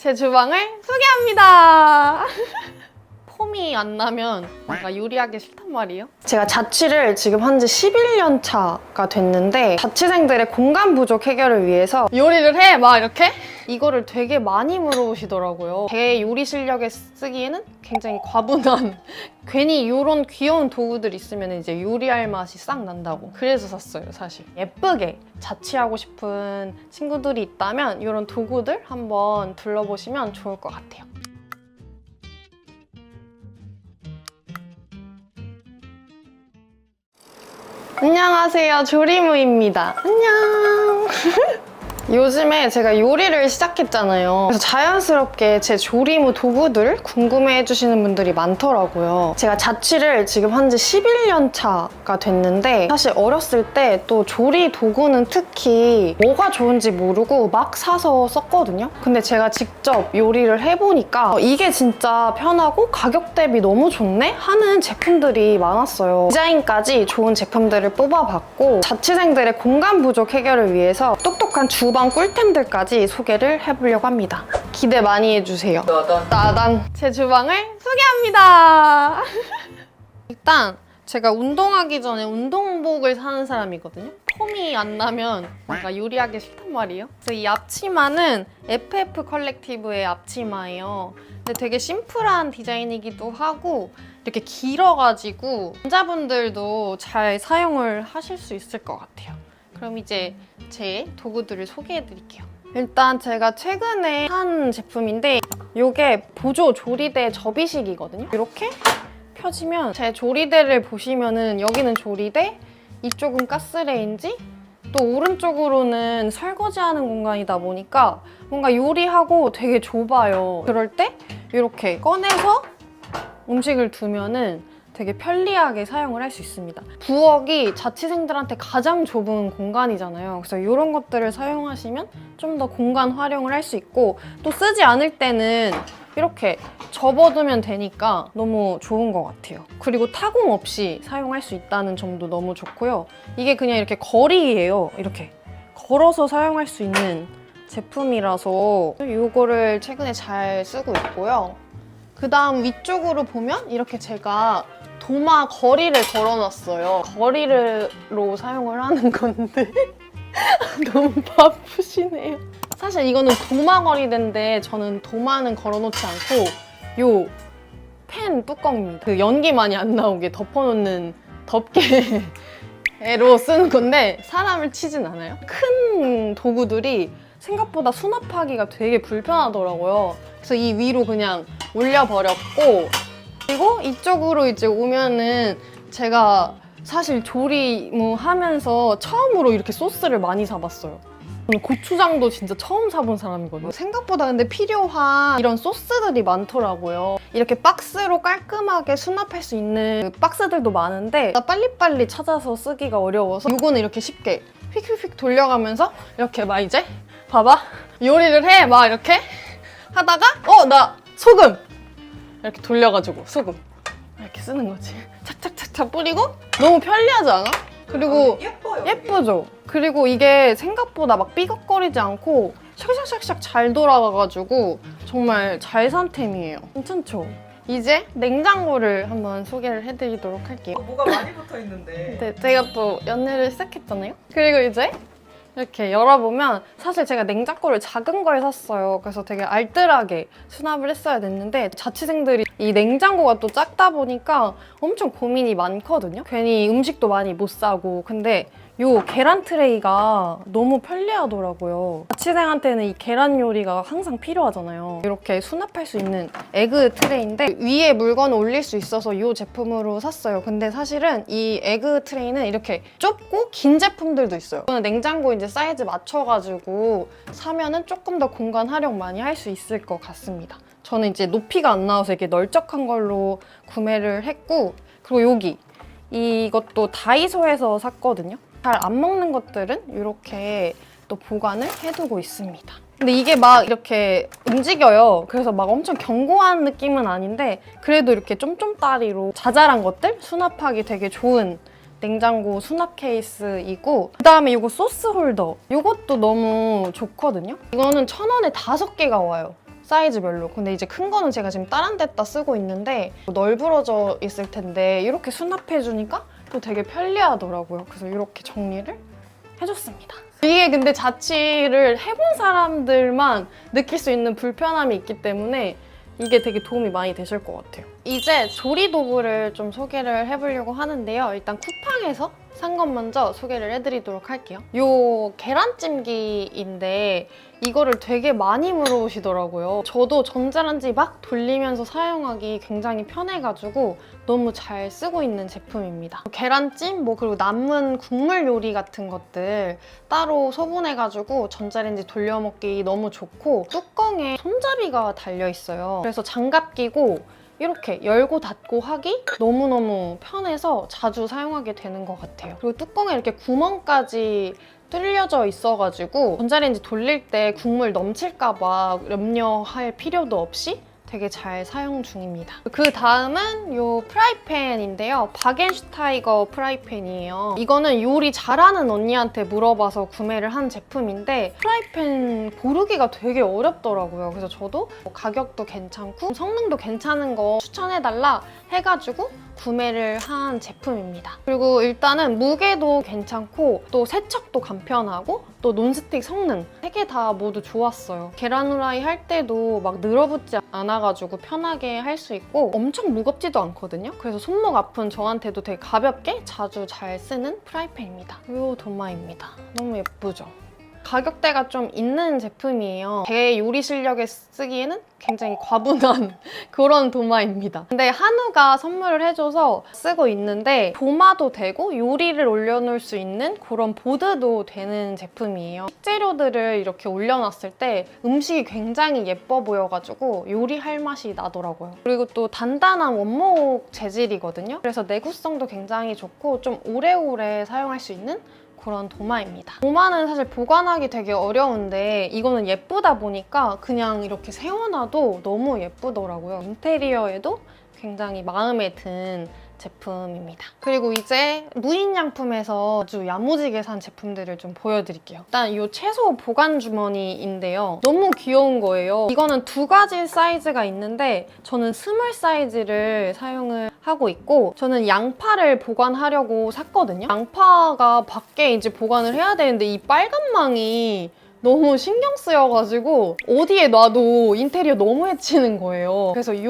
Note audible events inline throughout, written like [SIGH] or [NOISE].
제 주방을 소개합니다. [LAUGHS] 폼이 안 나면 뭔가 요리하기 싫단 말이에요. 제가 자취를 지금 한 지 11년 차가 됐는데 자취생들의 공간 부족 해결을 위해서 요리를 해! 막 이렇게? 이거를 되게 많이 물어보시더라고요. 제 요리 실력에 쓰기에는 굉장히 과분한 [LAUGHS] 괜히 이런 귀여운 도구들 있으면 이제 요리할 맛이 싹 난다고. 그래서 샀어요 사실. 예쁘게 자취하고 싶은 친구들이 있다면 이런 도구들 한번 둘러보시면 좋을 것 같아요. 안녕하세요 조리무입니다. 안녕 [LAUGHS] 요즘에 제가 요리를 시작했잖아요. 그래서 자연스럽게 제 조리무 도구들 궁금해 해주시는 분들이 많더라고요. 제가 자취를 지금 한 지 11년 차가 됐는데 사실 어렸을 때 또 조리 도구는 특히 뭐가 좋은지 모르고 막 사서 썼거든요. 근데 제가 직접 요리를 해보니까 이게 진짜 편하고 가격 대비 너무 좋네? 하는 제품들이 많았어요. 디자인까지 좋은 제품들을 뽑아봤고 자취생들의 공간 부족 해결을 위해서 똑똑한 주방 꿀템들까지 소개를 해보려고 합니다. 기대 많이 해주세요. 따단 제 주방을 소개합니다. [LAUGHS] 일단 제가 운동하기 전에 운동복을 사는 사람이거든요. 폼이 안 나면 뭔가 요리하기 싫단 말이에요. 그래서 이 앞치마는 FF 컬렉티브의 앞치마예요. 근데 되게 심플한 디자인이기도 하고 이렇게 길어가지고 남자분들도 잘 사용을 하실 수 있을 것 같아요. 그럼 이제 제 도구들을 소개해 드릴게요. 일단 제가 최근에 산 제품인데 이게 보조 조리대 접이식이거든요. 이렇게 펴지면 제 조리대를 보시면은 여기는 조리대, 이쪽은 가스레인지, 또 오른쪽으로는 설거지하는 공간이다 보니까 뭔가 요리하고 되게 좁아요. 그럴 때 이렇게 꺼내서 음식을 두면은 되게 편리하게 사용을 할 수 있습니다. 부엌이 자취생들한테 가장 좁은 공간이잖아요. 그래서 이런 것들을 사용하시면 좀 더 공간 활용을 할 수 있고 또 쓰지 않을 때는 이렇게 접어두면 되니까 너무 좋은 것 같아요. 그리고 타공 없이 사용할 수 있다는 점도 너무 좋고요. 이게 그냥 이렇게 거리예요. 이렇게 걸어서 사용할 수 있는 제품이라서 이거를 최근에 잘 쓰고 있고요. 그 다음 위쪽으로 보면 이렇게 제가 도마 거리를 걸어놨어요. 거리로 사용을 하는 건데 [LAUGHS] 너무 바쁘시네요. 사실 이거는 도마 거리대인데 저는 도마는 걸어놓지 않고 요 펜 뚜껑입니다. 그 연기 많이 안 나오게 덮어놓는 덮개로 [LAUGHS] 쓰는 건데 사람을 치진 않아요. 큰 도구들이 생각보다 수납하기가 되게 불편하더라고요. 그래서 이 위로 그냥 올려버렸고 그리고 이쪽으로 이제 오면은 제가 사실 조리 뭐 하면서 처음으로 이렇게 소스를 많이 사봤어요. 고추장도 진짜 처음 사본 사람이거든요. 생각보다 근데 필요한 이런 소스들이 많더라고요. 이렇게 박스로 깔끔하게 수납할 수 있는 그 박스들도 많은데 나 빨리빨리 찾아서 쓰기가 어려워서 이거는 이렇게 쉽게 휙휙휙 돌려가면서 이렇게 막 이제 봐봐 요리를 해 막 이렇게 하다가 어 나 소금 이렇게 돌려가지고 소금 이렇게 쓰는 거지 착착착착 뿌리고 너무 편리하지 않아? 그리고 예뻐요. 예쁘죠? 그리고 이게 생각보다 막 삐걱거리지 않고 샥샥샥샥 잘 돌아가가지고 정말 잘 산 템이에요 괜찮죠? 이제 냉장고를 한번 소개를 해드리도록 할게요 이게 뭐가 많이 붙어 있는데. [LAUGHS] 네, 제가 또 연애를 시작했잖아요. 그리고 이제 이렇게 열어보면 사실 제가 냉장고를 작은 걸 샀어요. 그래서 되게 알뜰하게 수납을 했어야 됐는데 자취생들이 이 냉장고가 또 작다 보니까 엄청 고민이 많거든요. 괜히 음식도 많이 못 사고 근데 요 계란 트레이가 너무 편리하더라고요. 자취생한테는 이 계란 요리가 항상 필요하잖아요. 이렇게 수납할 수 있는 에그 트레이인데 위에 물건을 올릴 수 있어서 이 제품으로 샀어요. 근데 사실은 이 에그 트레이는 이렇게 좁고 긴 제품들도 있어요. 이거는 냉장고 이제 사이즈 맞춰가지고 사면은 조금 더 공간 활용 많이 할 수 있을 것 같습니다. 저는 이제 높이가 안 나와서 이렇게 널쩍한 걸로 구매를 했고 그리고 여기 이것도 다이소에서 샀거든요. 잘 안 먹는 것들은 이렇게 또 보관을 해두고 있습니다. 근데 이게 막 이렇게 움직여요. 그래서 막 엄청 견고한 느낌은 아닌데 그래도 이렇게 쫌쫌따리로 자잘한 것들 수납하기 되게 좋은 냉장고 수납 케이스이고 그다음에 이거 소스 홀더 이것도 너무 좋거든요. 이거는 천 원에 다섯 개가 와요. 사이즈별로. 근데 이제 큰 거는 제가 지금 다른 데다 쓰고 있는데 널브러져 있을 텐데 이렇게 수납해주니까 또 되게 편리하더라고요. 그래서 이렇게 정리를 해줬습니다. 이게 근데 자취를 해본 사람들만 느낄 수 있는 불편함이 있기 때문에 이게 되게 도움이 많이 되실 것 같아요. 이제 조리 도구를 좀 소개를 해보려고 하는데요. 일단 쿠팡에서 산것 먼저 소개를 해드리도록 할게요. 요 계란찜기인데 이거를 되게 많이 물어보시더라고요. 저도 전자레인지 막 돌리면서 사용하기 굉장히 편해가지고 너무 잘 쓰고 있는 제품입니다. 계란찜, 뭐 그리고 남은 국물 요리 같은 것들 따로 소분해가지고 전자레인지 돌려 먹기 너무 좋고 뚜껑에 손잡이가 달려 있어요. 그래서 장갑 끼고 이렇게 열고 닫고 하기 너무너무 편해서 자주 사용하게 되는 것 같아요. 그리고 뚜껑에 이렇게 구멍까지 뚫려져 있어가지고 전자레인지 돌릴 때 국물 넘칠까봐 염려할 필요도 없이 되게 잘 사용 중입니다. 그 다음은 요 프라이팬인데요. 바겐슈타이거 프라이팬이에요. 이거는 요리 잘하는 언니한테 물어봐서 구매를 한 제품인데 프라이팬 고르기가 되게 어렵더라고요. 그래서 저도 뭐 가격도 괜찮고 성능도 괜찮은 거 추천해달라 해가지고 구매를 한 제품입니다. 그리고 일단은 무게도 괜찮고 또 세척도 간편하고 또 논스틱 성능 세 개 다 모두 좋았어요. 계란 후라이 할 때도 막 늘어붙지 않아가지고 편하게 할 수 있고 엄청 무겁지도 않거든요. 그래서 손목 아픈 저한테도 되게 가볍게 자주 잘 쓰는 프라이팬입니다. 이 도마입니다. 너무 예쁘죠? 가격대가 좀 있는 제품이에요. 제 요리 실력에 쓰기에는 굉장히 과분한 [LAUGHS] 그런 도마입니다. 근데 한우가 선물을 해줘서 쓰고 있는데 도마도 되고 요리를 올려놓을 수 있는 그런 보드도 되는 제품이에요. 식재료들을 이렇게 올려놨을 때 음식이 굉장히 예뻐 보여가지고 요리할 맛이 나더라고요. 그리고 또 단단한 원목 재질이거든요. 그래서 내구성도 굉장히 좋고 좀 오래오래 사용할 수 있는 그런 도마입니다. 도마는 사실 보관하기 되게 어려운데 이거는 예쁘다 보니까 그냥 이렇게 세워놔도 너무 예쁘더라고요. 인테리어에도 굉장히 마음에 든 제품입니다. 그리고 이제 무인양품에서 아주 야무지게 산 제품들을 좀 보여드릴게요. 일단 이 채소 보관 주머니인데요. 너무 귀여운 거예요. 이거는 두 가지 사이즈가 있는데 저는 스몰 사이즈를 사용을 하고 있고 저는 양파를 보관하려고 샀거든요. 양파가 밖에 이제 보관을 해야 되는데 이 빨간 망이 너무 신경 쓰여가지고 어디에 놔도 인테리어 너무 해치는 거예요. 그래서 이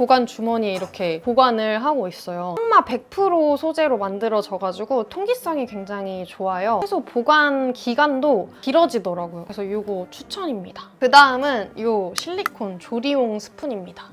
보관 주머니에 이렇게 보관을 하고 있어요. 항마 100% 소재로 만들어져가지고 통기성이 굉장히 좋아요. 최소 보관 기간도 길어지더라고요. 그래서 이거 추천입니다. 그 다음은 이 실리콘 조리용 스푼입니다.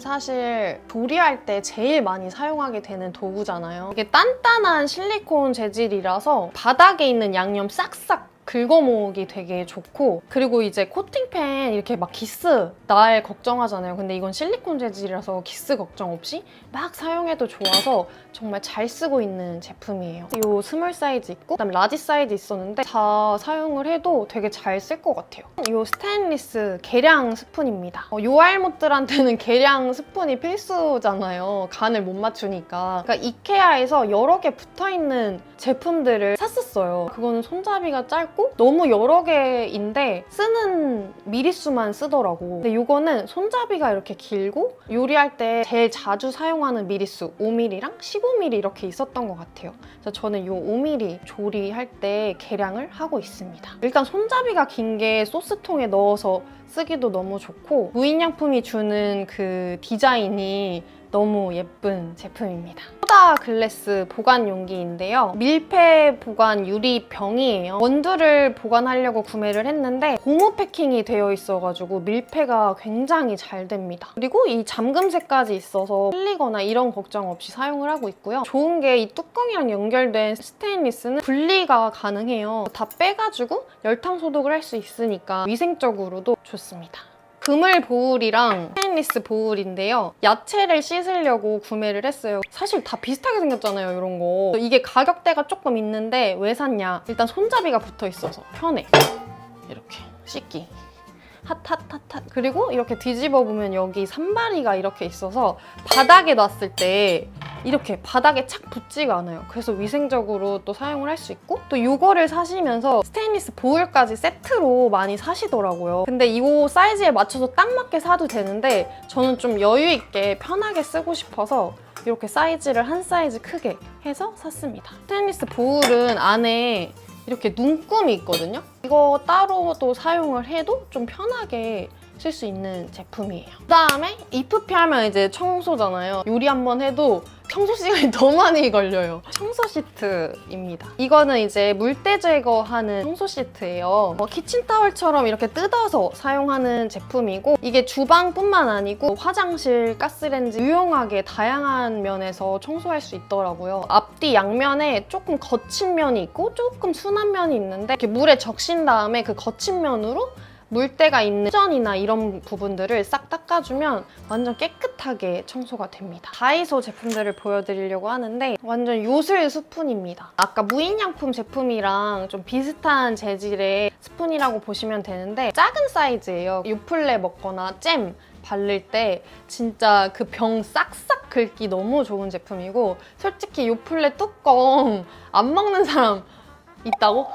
사실 조리할 때 제일 많이 사용하게 되는 도구잖아요. 이게 단단한 실리콘 재질이라서 바닥에 있는 양념 싹싹 긁어모으기 되게 좋고 그리고 이제 코팅팬 이렇게 막 기스 날 걱정하잖아요. 근데 이건 실리콘 재질이라서 기스 걱정 없이 막 사용해도 좋아서 정말 잘 쓰고 있는 제품이에요. 이 스몰 사이즈 있고 그다음 라지 사이즈 있었는데 다 사용을 해도 되게 잘 쓸 것 같아요. 이 스테인리스 계량 스푼입니다. 어, 요알못들한테는 [LAUGHS] 계량 스푼이 필수잖아요. 간을 못 맞추니까. 그러니까 이케아에서 여러 개 붙어있는 제품들을 샀었어요. 그거는 손잡이가 짧고 너무 여러 개인데 쓰는 미리수만 쓰더라고. 근데 이거는 손잡이가 이렇게 길고 요리할 때 제일 자주 사용하는 미리수 5mm랑 15mm 이렇게 있었던 것 같아요. 그래서 저는 이 5mm 조리할 때 계량을 하고 있습니다. 일단 손잡이가 긴 게 소스통에 넣어서 쓰기도 너무 좋고 무인양품이 주는 그 디자인이 너무 예쁜 제품입니다. 소다 글래스 보관 용기인데요. 밀폐 보관 유리 병이에요. 원두를 보관하려고 구매를 했는데 고무 패킹이 되어 있어가지고 밀폐가 굉장히 잘 됩니다. 그리고 이 잠금쇠까지 있어서 흘리거나 이런 걱정 없이 사용을 하고 있고요. 좋은 게 이 뚜껑이랑 연결된 스테인리스는 분리가 가능해요. 다 빼가지고 열탕 소독을 할 수 있으니까 위생적으로도 좋습니다. 그물 보울이랑 스테인리스 보울인데요. 야채를 씻으려고 구매를 했어요. 사실 다 비슷하게 생겼잖아요, 이런 거. 이게 가격대가 조금 있는데 왜 샀냐? 일단 손잡이가 붙어 있어서 편해. 이렇게 씻기. 핫핫핫핫 그리고 이렇게 뒤집어 보면 여기 산바리가 이렇게 있어서 바닥에 놨을 때 이렇게 바닥에 착 붙지가 않아요. 그래서 위생적으로 또 사용을 할 수 있고 또 이거를 사시면서 스테인리스 보울까지 세트로 많이 사시더라고요. 근데 이 사이즈에 맞춰서 딱 맞게 사도 되는데 저는 좀 여유 있게 편하게 쓰고 싶어서 이렇게 사이즈를 한 사이즈 크게 해서 샀습니다. 스테인리스 보울은 안에 이렇게 눈금이 있거든요. 이거 따로도 사용을 해도 좀 편하게 쓸 수 있는 제품이에요. 그다음에 이프피 하면 이제 청소잖아요. 요리 한번 해도 청소 시간이 [LAUGHS] 더 많이 걸려요. 청소 시트입니다. 이거는 이제 물때 제거하는 청소 시트예요. 뭐 키친타월처럼 이렇게 뜯어서 사용하는 제품이고 이게 주방뿐만 아니고 화장실, 가스레인지 유용하게 다양한 면에서 청소할 수 있더라고요. 앞뒤 양면에 조금 거친 면이 있고 조금 순한 면이 있는데 이렇게 물에 적신 다음에 그 거친 면으로 물때가 있는 수전이나 이런 부분들을 싹 닦아주면 완전 깨끗하게 청소가 됩니다. 다이소 제품들을 보여드리려고 하는데 완전 요술 스푼입니다. 아까 무인양품 제품이랑 좀 비슷한 재질의 스푼이라고 보시면 되는데 작은 사이즈예요. 요플레 먹거나 잼 바를 때 진짜 그 병 싹싹 긁기 너무 좋은 제품이고 솔직히 요플레 뚜껑 안 먹는 사람 있다고?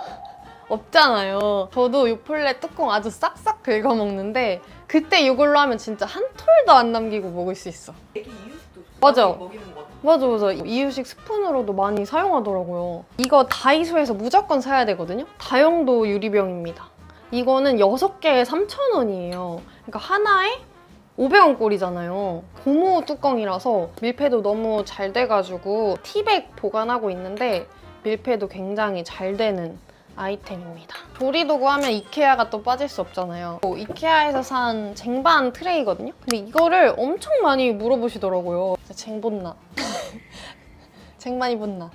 없잖아요. 저도 요플레 뚜껑 아주 싹싹 긁어 먹는데 그때 이걸로 하면 진짜 한 톨도 안 남기고 먹을 수 있어. 애기 이유식도 맞아. 먹이는 같아. 맞아 맞아 이유식 스푼으로도 많이 사용하더라고요 이거 다이소에서 무조건 사야 되거든요 다용도 유리병입니다 이거는 6개에 3,000원이에요 그러니까 하나에 500원 꼴이잖아요 고무 뚜껑이라서 밀폐도 너무 잘 돼가지고 티백 보관하고 있는데 밀폐도 굉장히 잘 되는 아이템입니다. 조리도구 하면 이케아가 또 빠질 수 없잖아요. 뭐 이케아에서 산 쟁반 트레이거든요. 근데 이거를 엄청 많이 물어보시더라고요. 쟁본나. 쟁반이 본나.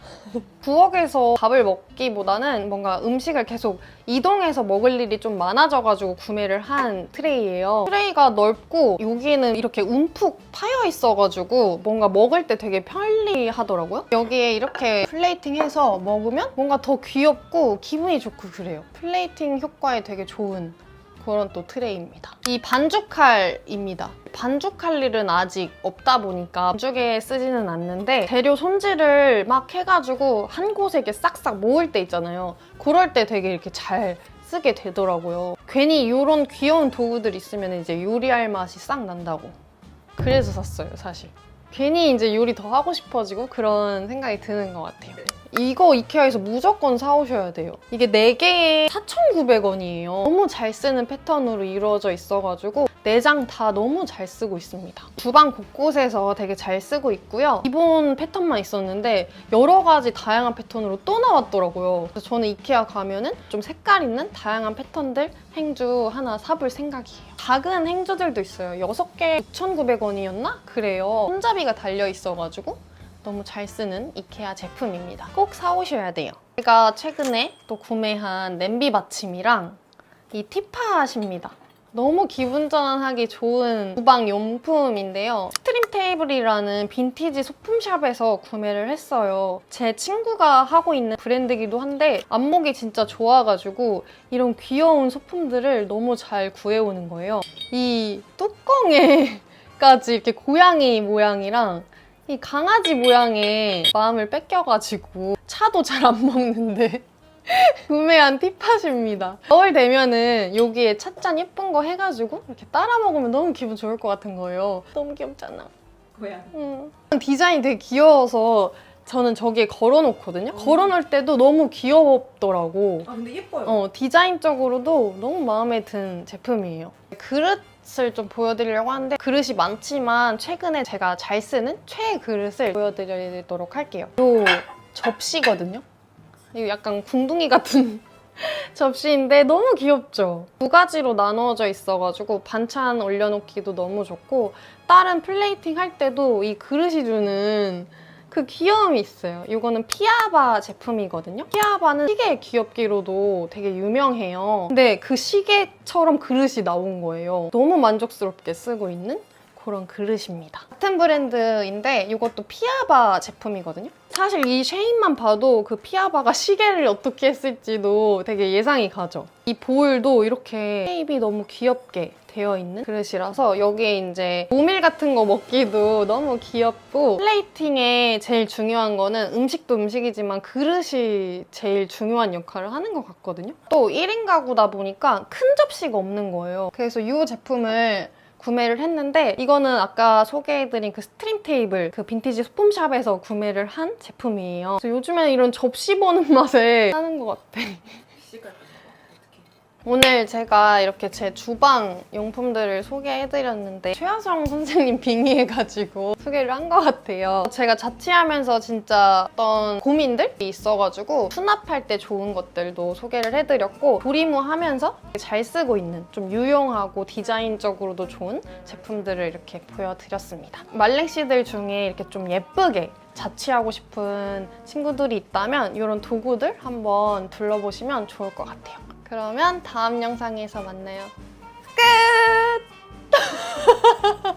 부엌에서 밥을 먹기보다는 뭔가 음식을 계속 이동해서 먹을 일이 좀 많아져가지고 구매를 한 트레이예요. 트레이가 넓고 여기는 이렇게 움푹 파여 있어가지고 뭔가 먹을 때 되게 편리하더라고요. 여기에 이렇게 플레이팅해서 먹으면 뭔가 더 귀엽고 기분이 좋고 그래요. 플레이팅 효과에 되게 좋은 그런 또 트레이입니다. 이 반죽칼입니다. 반죽할 일은 아직 없다 보니까 반죽에 쓰지는 않는데 재료 손질을 막 해가지고 한 곳에 이렇게 싹싹 모을 때 있잖아요. 그럴 때 되게 이렇게 잘 쓰게 되더라고요. 괜히 이런 귀여운 도구들 있으면 이제 요리할 맛이 싹 난다고. 그래서 샀어요, 사실. 괜히 이제 요리 더 하고 싶어지고 그런 생각이 드는 것 같아요. 이거 이케아에서 무조건 사오셔야 돼요. 이게 4개에 4,900원이에요. 너무 잘 쓰는 패턴으로 이루어져 있어가지고 내장 다 너무 잘 쓰고 있습니다. 주방 곳곳에서 되게 잘 쓰고 있고요. 기본 패턴만 있었는데 여러 가지 다양한 패턴으로 또 나왔더라고요. 그래서 저는 이케아 가면은 좀 색깔 있는 다양한 패턴들 행주 하나 사볼 생각이에요. 작은 행주들도 있어요. 6개 6,900원이었나? 그래요. 손잡이가 달려 있어가지고 너무 잘 쓰는 이케아 제품입니다. 꼭 사오셔야 돼요. 제가 최근에 또 구매한 냄비 받침이랑 이 티팟입니다. 너무 기분 전환하기 좋은 주방 용품인데요. 스트림 테이블이라는 빈티지 소품샵에서 구매를 했어요. 제 친구가 하고 있는 브랜드기도 한데 안목이 진짜 좋아가지고 이런 귀여운 소품들을 너무 잘 구해오는 거예요. 이 뚜껑에까지 이렇게 고양이 모양이랑 이 강아지 모양의 마음을 뺏겨가지고 차도 잘 안 먹는데 [LAUGHS] 구매한 티팟입니다. 겨울 되면은 여기에 찻잔 예쁜 거 해가지고 이렇게 따라 먹으면 너무 기분 좋을 것 같은 거예요. 너무 귀엽잖아. 고양. 음. 디자인이 되게 귀여워서 저는 저기에 걸어놓거든요. 음. 걸어놓을 때도 너무 귀엽더라고. 아 근데 예뻐요. 어, 디자인적으로도 너무 마음에 든 제품이에요. 그릇 을 좀 보여드리려고 하는데 그릇이 많지만 최근에 제가 잘 쓰는 최애 그릇을 보여드리도록 할게요. 이 접시거든요. 이거 약간 궁둥이 같은 [LAUGHS] 접시인데 너무 귀엽죠? 두 가지로 나누어져 있어가지고 반찬 올려놓기도 너무 좋고 다른 플레이팅 할 때도 이 그릇이 주는 그 귀여움이 있어요. 이거는 피아바 제품이거든요. 피아바는 시계 귀엽기로도 되게 유명해요. 근데 그 시계처럼 그릇이 나온 거예요. 너무 만족스럽게 쓰고 있는 그런 그릇입니다. 같은 브랜드인데 이것도 피아바 제품이거든요. 사실 이 쉐인만 봐도 그 피아바가 시계를 어떻게 했을지도 되게 예상이 가죠. 이 볼도 이렇게 쉐입이 너무 귀엽게 되어 있는 그릇이라서 여기에 이제 모밀 같은 거 먹기도 너무 귀엽고 플레이팅에 제일 중요한 거는 음식도 음식이지만 그릇이 제일 중요한 역할을 하는 것 같거든요. 또 1인 가구다 보니까 큰 접시가 없는 거예요. 그래서 이 제품을 구매를 했는데 이거는 아까 소개해드린 그 스트림 테이블 그 빈티지 소품샵에서 구매를 한 제품이에요. 요즘에는 이런 접시 보는 [LAUGHS] 맛에 사는 것 같아. [LAUGHS] 오늘 제가 이렇게 제 주방 용품들을 소개해드렸는데 최하정 선생님 빙의해가지고 [LAUGHS] 소개를 한 것 같아요. 제가 자취하면서 진짜 어떤 고민들이 있어가지고 수납할 때 좋은 것들도 소개를 해드렸고 도리무 하면서 잘 쓰고 있는 좀 유용하고 디자인적으로도 좋은 제품들을 이렇게 보여드렸습니다. 말랭씨들 중에 이렇게 좀 예쁘게 자취하고 싶은 친구들이 있다면 이런 도구들 한번 둘러보시면 좋을 것 같아요. 그러면 다음 영상에서 만나요. 끝! [LAUGHS]